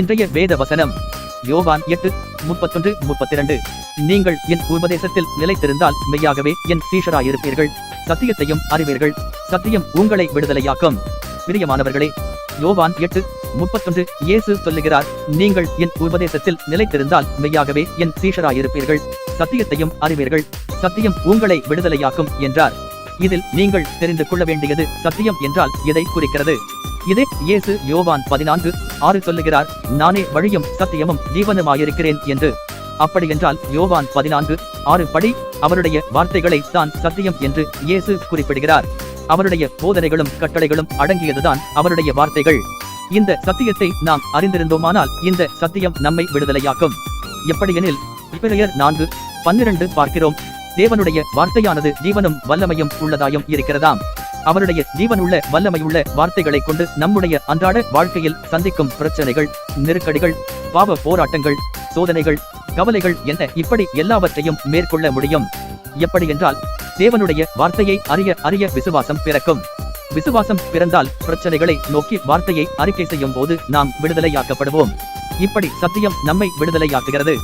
இன்றைய வேத வசனம் யோவான் எட்டு முப்பத்தொன்று முப்பத்திரண்டு. நீங்கள் என் உபதேசத்தில் நிலைத்திருந்தால் மெய்யாகவே என் சீஷராயிருப்பீர்கள். சத்தியத்தையும் அறிவீர்கள். சத்தியம் உங்களை விடுதலையாக்கும். பிரியமானவர்களே யோவான் எட்டு முப்பத்தொன்று இயேசு சொல்லுகிறார் நீங்கள் என் உபதேசத்தில் நிலைத்திருந்தால் மெய்யாகவே என் சீஷராயிருப்பீர்கள். சத்தியத்தையும் அறிவீர்கள். சத்தியம் உங்களை விடுதலையாக்கும் என்றார். இதில் நீங்கள் தெரிந்து கொள்ள வேண்டியது சத்தியம் என்றால் எதை குறிக்கிறது? இதே இயேசு யோவான் பதினான்கு ஆறு சொல்லுகிறார் நானே வழியும் சத்தியமும் ஜீவனுமாயிருக்கிறேன் என்று. அப்படியென்றால் யோவான் பதினான்கு ஆறு படி அவருடைய வார்த்தைகளை தான் சத்தியம் என்று இயேசு குறிப்பிடுகிறார். அவருடைய போதனைகளும் கட்டளைகளும் அடங்கியதுதான் அவருடைய வார்த்தைகள். இந்த சத்தியத்தை நாம் அறிந்திருந்தோமானால் இந்த சத்தியம் நம்மை விடுதலையாக்கும். எப்படியெனில் இப்பிரையர் நான்கு பன்னிரண்டு பார்க்கிறோம். தேவனுடைய வார்த்தையானது ஜீவனும் வல்லமையும் உள்ளதாயும் இருக்கிறதாம். அவருடைய ஜீவனுள்ள வல்லமையுள்ள வார்த்தைகளை கொண்டு நம்முடைய அன்றாட வாழ்க்கையில் சந்திக்கும் பிரச்சனைகள் நெருக்கடிகள் பாவ போராட்டங்கள் சோதனைகள் கவலைகள் என இப்படி எல்லாவற்றையும் மேற்கொள்ள முடியும். எப்படி என்றால் தேவனுடைய வார்த்தையை அறிய அறிய விசுவாசம் பிறக்கும். விசுவாசம் பிறந்தால் பிரச்சனைகளை நோக்கி வார்த்தையை அறிக்கை செய்யும் போது நாம் விடுதலையாக்கப்படுவோம். இப்படி சத்தியம் நம்மை விடுதலையாக்குகிறது.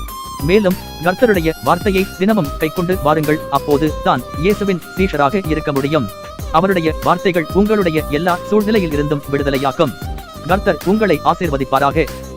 மேலும் கர்த்தருடைய வார்த்தையை தினமும் கைக்கொண்டு வாருங்கள். அப்போது தான் இயேசுவின் சீஷராக இருக்க முடியும். அவருடைய வார்த்தைகள் உங்களுடைய எல்லா சூழ்நிலையில் இருந்தும் விடுதலையாக்கும். கர்த்தர் உங்களை ஆசீர்வதிப்பாராக.